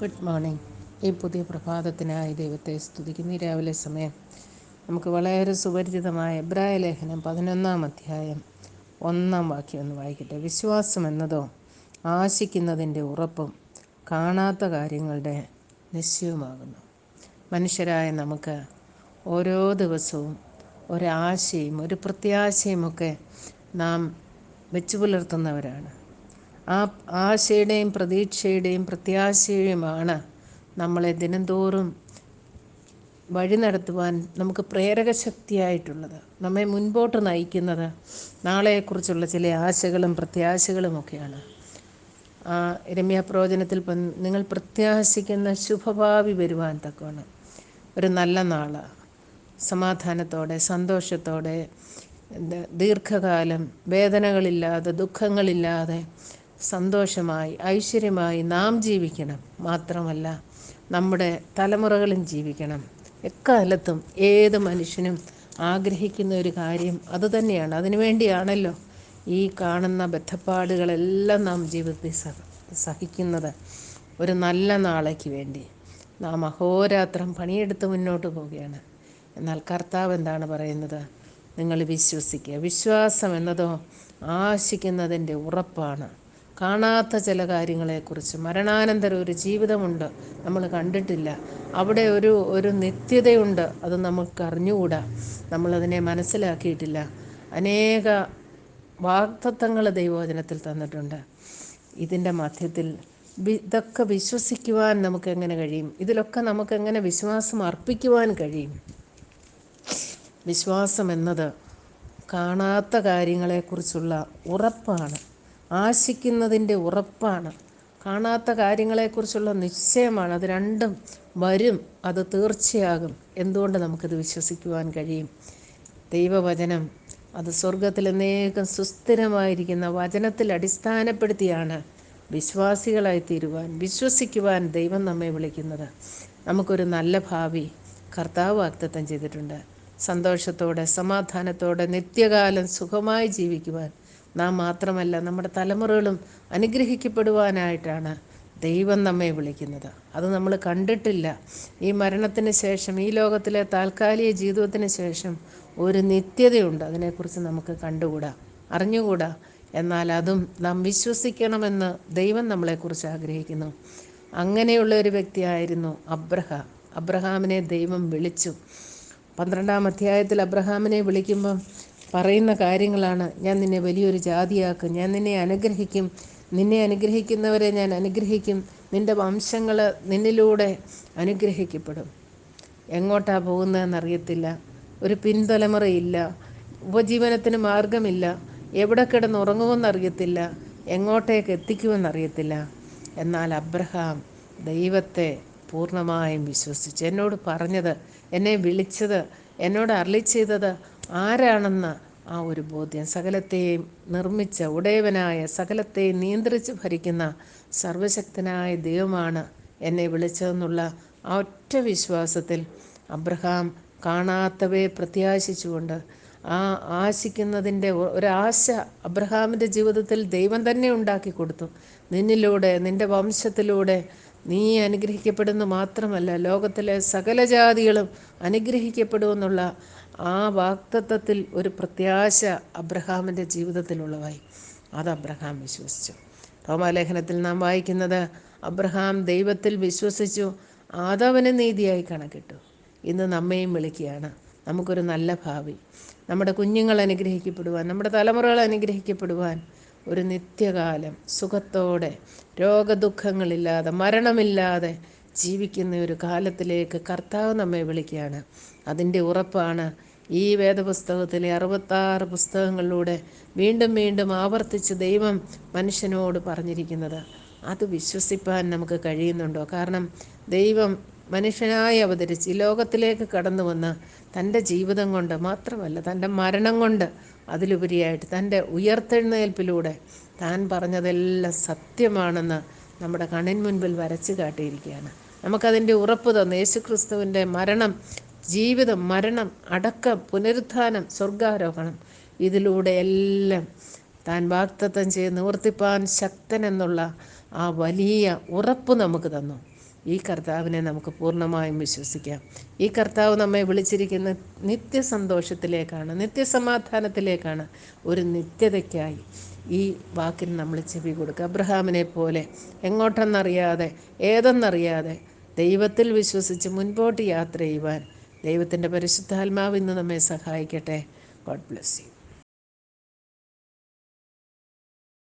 Good morning ഈ പുതിയ പ്രഭാതത്തിനായി ദൈവത്തെ സ്തുതിക്കുന്ന. രാവിലെ സമയം നമുക്ക് വളരെ സുപരിചിതമായ എബ്രായ ലേഖനം പതിനൊന്നാം അധ്യായം ഒന്നാം വാക്യം ഒന്ന് വായിക്കട്ടെ. വിശ്വാസം എന്നതോ ആശിക്കുന്നതിന്റെ ഉറപ്പും കാണാത്ത കാര്യങ്ങളുടെ നിശ്ചയവുമാകുന്നു. മനുഷ്യരായ നമുക്ക് ഓരോ ദിവസവും ഒരാശയും ഒരു പ്രത്യാശയുമൊക്കെ നാം വെച്ചു പുലർത്തുന്നവരാണ് ആ ആശയുടെയും പ്രതീക്ഷയുടെയും പ്രത്യാശയുമാണ് നമ്മളെ ദിനംതോറും വഴി നടത്തുവാൻ നമുക്ക് പ്രേരക ശക്തിയായിട്ടുള്ളത്. നമ്മെ മുൻപോട്ട് നയിക്കുന്നത് നാളെക്കുറിച്ചുള്ള ചില ആശകളും പ്രത്യാശകളുമൊക്കെയാണ് ആ രമ്യ പ്രവചനത്തിൽ നിങ്ങൾ പ്രത്യാശിക്കുന്ന ശുഭഭാവി വരുവാൻ തക്കമാണ് ഒരു നല്ല നാൾ സമാധാനത്തോടെ സന്തോഷത്തോടെ ദീർഘകാലം വേദനകളില്ലാതെ ദുഃഖങ്ങളില്ലാതെ സന്തോഷമായി ഐശ്വര്യമായി നാം ജീവിക്കണം. മാത്രമല്ല നമ്മുടെ തലമുറകളും ജീവിക്കണം. എക്കാലത്തും ഏത് മനുഷ്യനും ആഗ്രഹിക്കുന്ന ഒരു കാര്യം അതുതന്നെയാണ് അതിനുവേണ്ടിയാണല്ലോ ഈ കാണുന്ന ബദ്ധപ്പാടുകളെല്ലാം നാം ജീവിതത്തിൽ സഹ സഹിക്കുന്നത്. ഒരു നല്ല നാളേക്ക് വേണ്ടി. നാം അഹോരാത്രം പണിയെടുത്ത് മുന്നോട്ട് പോവുകയാണ്. എന്നാൽ കർത്താവ് എന്താണ് പറയുന്നത്? നിങ്ങൾ വിശ്വസിക്കുക. വിശ്വാസം എന്നതോ ആശിക്കുന്നതിന്റെ ഉറപ്പാണ്. കാണാത്ത ചില കാര്യങ്ങളെക്കുറിച്ച്. മരണാനന്തര ഒരു ജീവിതമുണ്ട് നമ്മൾ കണ്ടിട്ടില്ല. അവിടെ ഒരു ഒരു നിത്യതയുണ്ട് അത് നമുക്ക് അറിഞ്ഞുകൂടാ. നമ്മളതിനെ മനസ്സിലാക്കിയിട്ടില്ല. അനേക വാഗ്ദത്തങ്ങൾ ദൈവവചനത്തിൽ തന്നിട്ടുണ്ട്. ഇതിന്റെ മധ്യത്തിൽ ഇതൊക്കെ വിശ്വസിക്കുവാൻ നമുക്ക് എങ്ങനെ കഴിയും? ഇതിലൊക്കെ നമുക്ക് എങ്ങനെ വിശ്വാസം അർപ്പിക്കുവാൻ കഴിയും? വിശ്വാസം എന്നത് കാണാത്ത കാര്യങ്ങളെക്കുറിച്ചുള്ള ഉറപ്പാണ്. ആശിക്കുന്നതിന്റെ ഉറപ്പാണ്. കാണാത്ത കാര്യങ്ങളെക്കുറിച്ചുള്ള നിശ്ചയമാണ്. അത് രണ്ടും വരും. അത് തീർച്ചയാകും. എന്തുകൊണ്ട് നമുക്കിത് വിശ്വസിക്കുവാൻ കഴിയും? ദൈവവചനം അത് സ്വർഗത്തിൽ അനേകം സുസ്ഥിരമായിരിക്കുന്ന വചനത്തിൽ അടിസ്ഥാനപ്പെടുത്തിയാണ് വിശ്വാസികളായി തീരുവാൻ വിശ്വസിക്കുവാൻ ദൈവം നമ്മെ വിളിക്കുന്നത്. നമുക്കൊരു നല്ല ഭാവി കർത്താവ് വാഗ്ദത്തം ചെയ്തിട്ടുണ്ട്. സന്തോഷത്തോടെ സമാധാനത്തോടെ നിത്യകാലം സുഖമായി ജീവിക്കുവാൻ നാം മാത്രമല്ല നമ്മുടെ തലമുറകളും അനുഗ്രഹിക്കപ്പെടുവാനായിട്ടാണ് ദൈവം നമ്മെ വിളിക്കുന്നത്. അത് നമ്മൾ കണ്ടിട്ടില്ല. ഈ മരണത്തിന് ശേഷം ഈ ലോകത്തിലെ താൽക്കാലിക ജീവിതത്തിന് ശേഷം ഒരു നിത്യതയുണ്ട്. അതിനെക്കുറിച്ച് നമുക്ക് കണ്ടുകൂടാ അറിഞ്ഞുകൂടാ. എന്നാൽ അതും നാം വിശ്വസിക്കണമെന്ന് ദൈവം നമ്മളെക്കുറിച്ച് ആഗ്രഹിക്കുന്നു. അങ്ങനെയുള്ള ഒരു വ്യക്തിയായിരുന്നു അബ്രഹാം. അബ്രഹാമിനെ ദൈവം വിളിച്ചു. പന്ത്രണ്ടാം അധ്യായത്തിൽ അബ്രഹാമിനെ വിളിക്കുമ്പം പറയുന്ന കാര്യങ്ങളാണ് ഞാൻ നിന്നെ വലിയൊരു ജാതിയാക്കും. ഞാൻ നിന്നെ അനുഗ്രഹിക്കും. നിന്നെ അനുഗ്രഹിക്കുന്നവരെ ഞാൻ അനുഗ്രഹിക്കും. നിന്റെ വംശങ്ങൾ നിന്നിലൂടെ അനുഗ്രഹിക്കപ്പെടും. എങ്ങോട്ടാ പോകുന്നതെന്നറിയത്തില്ല. ഒരു പിൻതലമുറയില്ല. ഉപജീവനത്തിന് മാർഗമില്ല. എവിടെ കിടന്ന് ഉറങ്ങുമെന്നറിയത്തില്ല എങ്ങോട്ടേക്ക് എത്തിക്കുമെന്നറിയത്തില്ല. എന്നാൽ അബ്രഹാം ദൈവത്തെ പൂർണമായും വിശ്വസിച്ചു. എന്നോട് പറഞ്ഞത് എന്നെ വിളിച്ചത് എന്നോട് അരളി ചെയ്തത് ആരാണെന്ന് ആ ഒരു ബോധ്യം. സകലത്തെയും നിർമ്മിച്ച ഉടയവനായ സകലത്തെയും നിയന്ത്രിച്ച് ഭരിക്കുന്ന സർവശക്തനായ ദൈവമാണ് എന്നെ വിളിച്ചതെന്നുള്ള ആ ഒറ്റ വിശ്വാസത്തിൽ അബ്രഹാം കാണാത്തവയെ പ്രത്യാശിച്ചുകൊണ്ട് ആ ആശിക്കുന്നതിന്റെ ഒരാശ അബ്രഹാമിന്റെ ജീവിതത്തിൽ ദൈവം തന്നെ ഉണ്ടാക്കി കൊടുത്തു. നിന്നിലൂടെ നിന്റെ വംശത്തിലൂടെ നീ അനുഗ്രഹിക്കപ്പെടുന്നു മാത്രമല്ല ലോകത്തിലെ സകല ജാതികളും അനുഗ്രഹിക്കപ്പെടുമെന്നുള്ള ആ വാക്തത്വത്തിൽ ഒരു പ്രത്യാശ അബ്രഹാമിന്റെ ജീവിതത്തിലുള്ളതായി. അത് അബ്രഹാം വിശ്വസിച്ചു. റോമാലേഖനത്തിൽ നാം വായിക്കുന്നത് അബ്രഹാം ദൈവത്തിൽ വിശ്വസിച്ചു ആദവന് നീതിയായി കണക്കിട്ടു. ഇന്ന് നമ്മയും വിളിക്കുകയാണ്. നമുക്കൊരു നല്ല ഭാവി. നമ്മുടെ കുഞ്ഞുങ്ങൾ അനുഗ്രഹിക്കപ്പെടുവാൻ നമ്മുടെ തലമുറകൾ അനുഗ്രഹിക്കപ്പെടുവാൻ ഒരു നിത്യകാലം സുഖത്തോടെ രോഗദുഃഖങ്ങളില്ലാതെ മരണമില്ലാതെ ജീവിക്കുന്ന ഒരു കാലത്തിലേക്ക് കർത്താവ് നമ്മെ വിളിക്കുകയാണ്. അതിന്റെ ഉറപ്പാണ് ഈ വേദപുസ്തകത്തിലെ അറുപത്താറ് പുസ്തകങ്ങളിലൂടെ വീണ്ടും വീണ്ടും ആവർത്തിച്ച് ദൈവം മനുഷ്യനോട് പറഞ്ഞിരിക്കുന്നത്. അത് വിശ്വസിപ്പാൻ നമുക്ക് കഴിയുന്നുണ്ടോ? കാരണം ദൈവം മനുഷ്യനായി അവതരിച്ച് ഈ ലോകത്തിലേക്ക് കടന്നു വന്ന് തന്റെ ജീവിതം കൊണ്ട് മാത്രമല്ല തന്റെ മരണം കൊണ്ട് അതിലുപരിയായിട്ട് തന്റെ ഉയർത്തെഴുന്നേൽപ്പിലൂടെ താൻ പറഞ്ഞതെല്ലാം സത്യമാണെന്ന് നമ്മുടെ കണ്ണിൻ മുൻപിൽ വരച്ച് കാട്ടിയിരിക്കുകയാണ്. നമുക്കതിന്റെ ഉറപ്പ് തന്നു. യേശുക്രിസ്തുവിന്റെ മരണം ജീവിതം മരണം അടക്കം പുനരുത്ഥാനം സ്വർഗാരോഹണം. ഇതിലൂടെ എല്ലാം താൻ വാക്തത്വം ചെയ്ത് നിവർത്തിപ്പാൻ ശക്തൻ എന്നുള്ള ആ വലിയ ഉറപ്പ് നമുക്ക് തന്നു. ഈ കർത്താവിനെ നമുക്ക് പൂർണമായും വിശ്വസിക്കാം. ഈ കർത്താവ് നമ്മെ വിളിച്ചിരിക്കുന്ന നിത്യസന്തോഷത്തിലേക്കാണ് നിത്യസമാധാനത്തിലേക്കാണ് ഒരു നിത്യതയ്ക്കായി ഈ വാക്കിന് നമ്മൾ ചെവി കൊടുക്കുക. അബ്രഹാമിനെ പോലെ എങ്ങോട്ടെന്നറിയാതെ ഏതെന്നറിയാതെ ദൈവത്തിൽ വിശ്വസിച്ച് മുൻപോട്ട് യാത്ര ചെയ്യുവാൻ ദൈവത്തിന്റെ പരിശുദ്ധാത്മാവ് ഇന്ന് നമ്മെ സഹായിക്കട്ടെ. God bless you